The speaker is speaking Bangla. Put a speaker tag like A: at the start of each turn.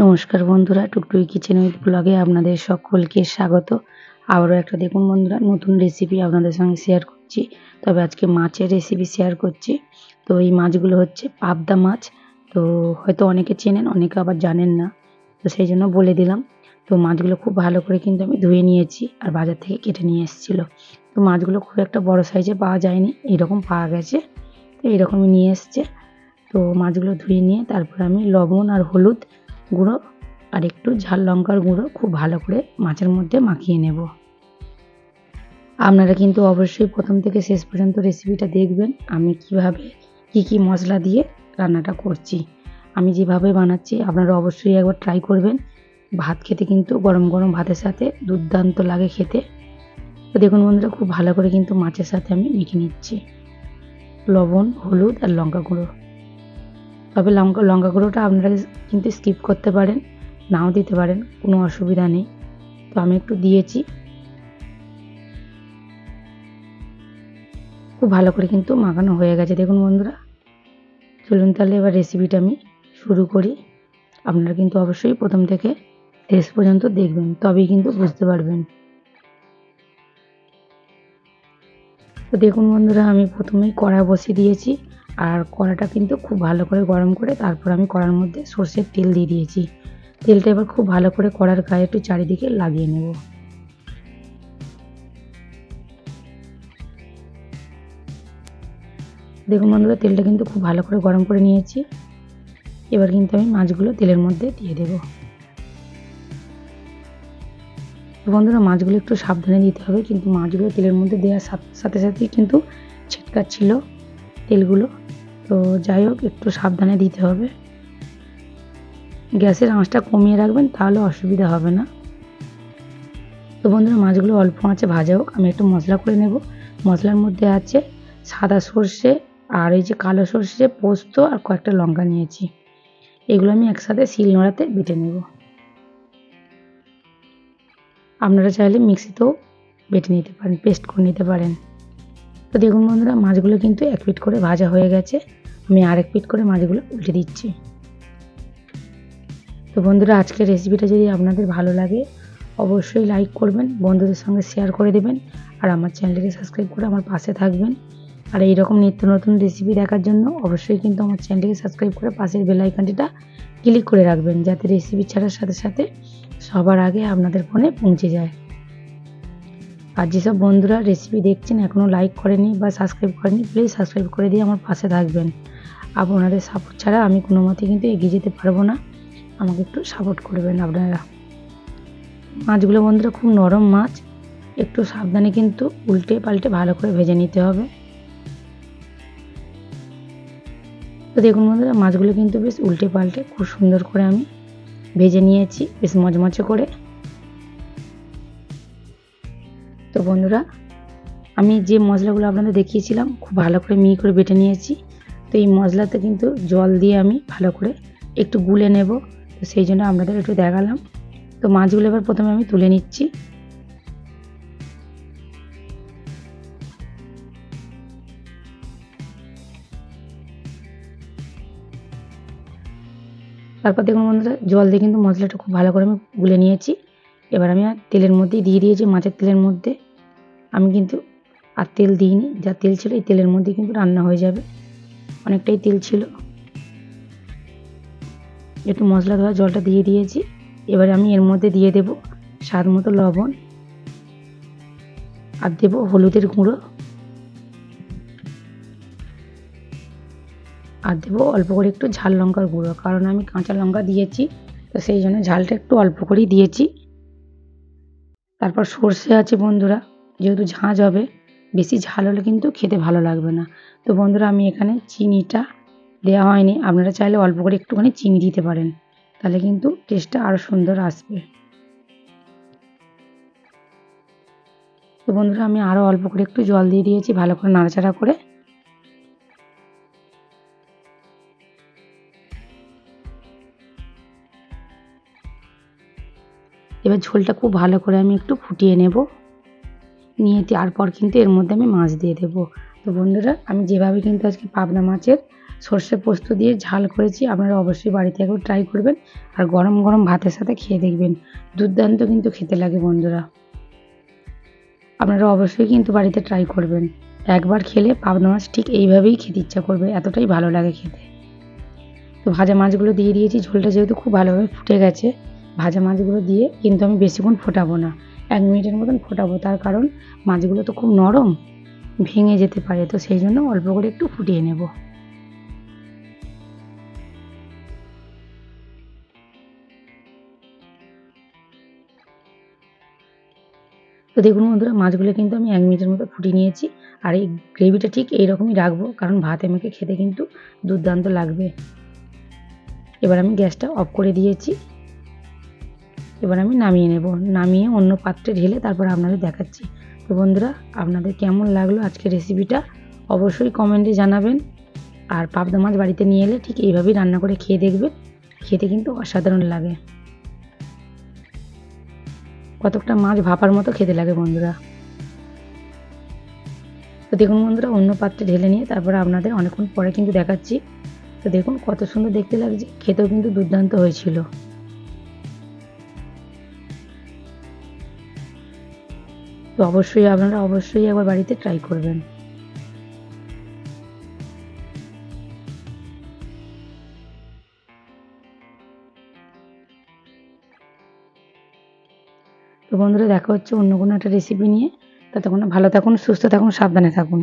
A: নমস্কার বন্ধুরা, টুকটুকি কিচেন উইথ ব্লগে আপনাদের সকলকে স্বাগত। আবারও একটা দেখুন বন্ধুরা, নতুন রেসিপি আপনাদের সঙ্গে শেয়ার করছি। তবে আজকে মাছের রেসিপি শেয়ার করছি। তো এই মাছগুলো হচ্ছে পাবদা মাছ। তো হয়তো অনেকে চেনেন, অনেকে আবার জানেন না। তো সেই জন্য বলে দিলাম। তো মাছগুলো খুব ভালো করে কিন্তু আমি ধুয়ে নিয়েছি আর বাজার থেকে কেটে নিয়ে এসেছিল। তো মাছগুলো খুব একটা বড় সাইজে পাওয়া যায়নি, এরকম পাওয়া গেছে। তো এরকমই নিয়ে এসছে। তো মাছগুলো ধুয়ে নিয়ে তারপর আমি লবণ আর হলুদ গুঁড়ো আর একটু ঝাল লঙ্কার গুঁড়ো খুব ভালো করে মাছের মধ্যে মাখিয়ে নেব। আপনারা কিন্তু অবশ্যই প্রথম থেকে শেষ পর্যন্ত রেসিপিটা দেখবেন। আমি কীভাবে, কি কি মশলা দিয়ে রান্নাটা করছি। আমি যেভাবে বানাচ্ছি আপনারা অবশ্যই একবার ট্রাই করবেন। ভাত খেতে কিন্তু গরম গরম ভাতের সাথে দুর্দান্ত লাগে খেতে। তো দেখুন বন্ধুরা, খুব ভালো করে কিন্তু মাছের সাথে আমি মেখে নিচ্ছি। লবণ, হলুদ আর লঙ্কা গুঁড়ো। তবে লঙ্কা লঙ্কা গুঁড়োটা আপনারা কিন্তু স্কিপ করতে পারেন, নাও দিতে পারেন, কোনো অসুবিধা নেই। তো আমি একটু দিয়েছি। খুব ভালো করে কিন্তু মাখানো হয়ে গেছে। দেখুন বন্ধুরা, চলুন তাহলে এবার রেসিপিটা আমি শুরু করি। আপনারা কিন্তু অবশ্যই প্রথম থেকে শেষ পর্যন্ত দেখবেন, তবেই কিন্তু বুঝতে পারবেন। তো দেখুন বন্ধুরা, আমি প্রথমেই কড়া বসিয়ে দিয়েছি। আর কড়াটা কিন্তু খুব ভালো করে গরম করে তারপর আমি কড়ার মধ্যে সর্ষের তেল দিয়ে দিয়েছি। তেলটা এবার খুব ভালো করে কড়ার গায়ে একটু চারিদিকে লাগিয়ে নেব। দেখুন বন্ধুরা, তেলটা কিন্তু খুব ভালো করে গরম করে নিয়েছি। এবার কিন্তু আমি মাছগুলো তেলের মধ্যে দিয়ে দেব। বন্ধুরা, মাছগুলো একটু সাবধানে দিতে হবে, কিন্তু মাছগুলো তেলের মধ্যে দেওয়ার সাথে সাথেই কিন্তু ছিটকাচ্ছিল তেলগুলো। তো যাই হোক, একটু সাবধানে দিতে হবে। গ্যাসের আঁচটা কমিয়ে রাখবেন, তাহলে অসুবিধা হবে না। তো বন্ধুরা, মাছগুলো অল্প আঁচে ভাজা হোক, আমি একটু মশলা করে নেব। মশলার মধ্যে আছে সাদা সর্ষে আর এই যে কালো সর্ষে, পোস্ত আর কয়েকটা লঙ্কা নিয়েছি। এগুলো আমি একসাথে শিল নোড়াতে বেটে নেব। আপনারা চাইলে মিক্সিতেও বেটে নিতে পারেন, পেস্ট করে নিতে পারেন। তো দেখুন বন্ধুরা, মাছগুলো কিন্তু এক পিট করে ভাজা হয়ে গেছে। আমি আরেক পিট করে মাছগুলো উল্টে দিচ্ছি। তো বন্ধুরা, আজকের রেসিপিটা যদি আপনাদের ভালো লাগে, অবশ্যই লাইক করবেন, বন্ধুদের সঙ্গে শেয়ার করে দেবেন, আর আমার চ্যানেলটিকে সাবস্ক্রাইব করে আমার পাশে থাকবেন। আর এইরকম নিত্য নতুন রেসিপি দেখার জন্য অবশ্যই কিন্তু আমার চ্যানেলটিকে সাবস্ক্রাইব করে পাশের বেল আইকনটিটা ক্লিক করে রাখবেন, যাতে রেসিপি ছাড়ার সাথে সাথে সবার আগে আপনাদের ফোনে পৌঁছে যায়। আর যেসব বন্ধুরা রেসিপি দেখছেন এখনও লাইক করেনি বা সাবস্ক্রাইব করেনি প্লিজ সাবস্ক্রাইব করে দিয়ে আমার পাশে থাকবেন। আপনাদের সাপোর্ট ছাড়া আমি কোনো মতে কিন্তু এগিয়ে যেতে পারব না। আমাকে একটু সাপোর্ট করবেন আপনারা। মাছগুলো বন্ধুরা খুব নরম মাছ। একটু সাবধানে কিন্তু উল্টে পাল্টে ভালো করে ভেজে নিতে হবে। তো দেখুন বন্ধুরা, মাছগুলো কিন্তু বেশ উল্টে পাল্টে খুব সুন্দর করে আমি ভেজে নিয়েছি, বেশ মচমচে করে। তো বন্ধুরা, আমি যে মশলাগুলো আপনাদের দেখিয়েছিলাম, খুব ভালো করে মিহি করে বেটে নিয়েছি। তো এই মশলাতে কিন্তু জল দিয়ে আমি ভালো করে একটু গুলে নেব। তো সেই জন্য আপনাদের একটু দেখালাম। তো মাছগুলো এবার প্রথমে আমি তুলে নিচ্ছি। তারপর দেখুন বন্ধুরা, জল দিয়ে কিন্তু মশলাটা খুব ভালো করে আমি গুলে নিয়েছি। এবার আমি আর তেলের মধ্যেই দিয়ে দিয়েছি মাছের তেলের মধ্যে। আমি কিন্তু আর তেল দিইনি, যা তেল ছিল এই তেলের মধ্যে কিন্তু রান্না হয়ে যাবে। অনেকটাই তেল ছিল। একটু মশলা ধোয়া জলটা দিয়ে দিয়েছি। এবারে আমি এর মধ্যে দিয়ে দেব স্বাদ মতো লবণ আর দেব হলুদের গুঁড়ো। আর দেবো অল্প করে একটু ঝাল লঙ্কার গুঁড়ো, কারণ আমি কাঁচা লঙ্কা দিয়েছি, তো সেই জন্য ঝালটা একটু অল্প করেই দিয়েছি। তারপর সর্ষে আছে বন্ধুরা, যেহেতু ঝাঁঝ হবে বেশি ঝাল হলে কিন্তু খেতে ভালো লাগবে না। তো বন্ধুরা, আমি এখানে চিনিটা দেওয়া হয়নি। আপনারা চাইলে অল্প করে একটুখানি চিনি দিতে পারেন। তাহলে কিন্তু টেস্টটা আরও সুন্দর আসবে। তো বন্ধুরা, আমি আরও অল্প করে একটু জল দিয়ে দিয়েছি, ভালো করে নাড়াচাড়া করে। এবার ঝোলটা খুব ভালো করে আমি একটু ফুটিয়ে নেব। নিয়ে তারপর কিন্তু এর মধ্যে আমি মাছ দিয়ে দেবো। তো বন্ধুরা, আমি যেভাবে কিন্তু আজকে পাবনা মাছের সর্ষে পোস্ত দিয়ে ঝাল করেছি, আপনারা অবশ্যই বাড়িতে একবার ট্রাই করবেন আর গরম গরম ভাতের সাথে খেয়ে দেখবেন। দুর্দান্ত কিন্তু খেতে লাগে বন্ধুরা। আপনারা অবশ্যই কিন্তু বাড়িতে ট্রাই করবেন। একবার খেলে পাবনা মাছ ঠিক এইভাবেই খেতে ইচ্ছা করবে, এতটাই ভালো লাগে খেতে। তো ভাজা মাছগুলো দিয়ে দিয়েছি, ঝোলটা যেহেতু খুব ভালোভাবে ফুটে গেছে, ভাজা মাছগুলো দিয়ে কিন্তু আমি বেশিক্ষণ ফোটাবো না। এক মিনিটের মতন ফোটাবো। তার কারণ মাছগুলো তো খুব নরম, ভেঙে যেতে পারে, তো সেই জন্য অল্প করে একটু ফুটিয়ে নেব। তো দেখুন বন্ধুরা, মাছগুলো কিন্তু আমি এক মিনিটের মতো ফুটিয়ে নিয়েছি, আর এই গ্রেভিটা ঠিক এইরকমই রাখব, কারণ ভাতে মেখে খেতে কিন্তু দুর্দান্ত লাগবে। এবার আমি গ্যাসটা অফ করে দিয়েছি। এবার আমি নামিয়ে নেব। নামিয়ে অন্য পাত্রে ঢেলে তারপর আপনাদের দেখাচ্ছি। তো বন্ধুরা, আপনাদের কেমন লাগল আজকের রেসিপিটা অবশ্যই কমেন্টে জানাবেন। আর পাবদা মাছ বাড়িতে নিয়ে এলে ঠিক এইভাবেই রান্না করে খেয়ে দেখবেন। খেতে কিন্তু অসাধারণ লাগে। কতকটা মাছ ভাপার মতো খেতে লাগে বন্ধুরা। তো দেখুন বন্ধুরা, অন্য পাত্রে ঢেলে নিয়ে তারপরে আপনাদের অনেকক্ষণ পরে কিন্তু দেখাচ্ছি। তো দেখুন কত সুন্দর দেখতে লাগছে। খেতেও কিন্তু দুর্দান্ত হয়েছিল। তো অবশ্যই আপনারা অবশ্যই একবার বাড়িতে ট্রাই করবেন। তো বন্ধুরা, দেখা হচ্ছে অন্য কোনো একটা রেসিপি নিয়ে। ততক্ষণ ভালো থাকুন, সুস্থ থাকুন, সাবধানে থাকুন।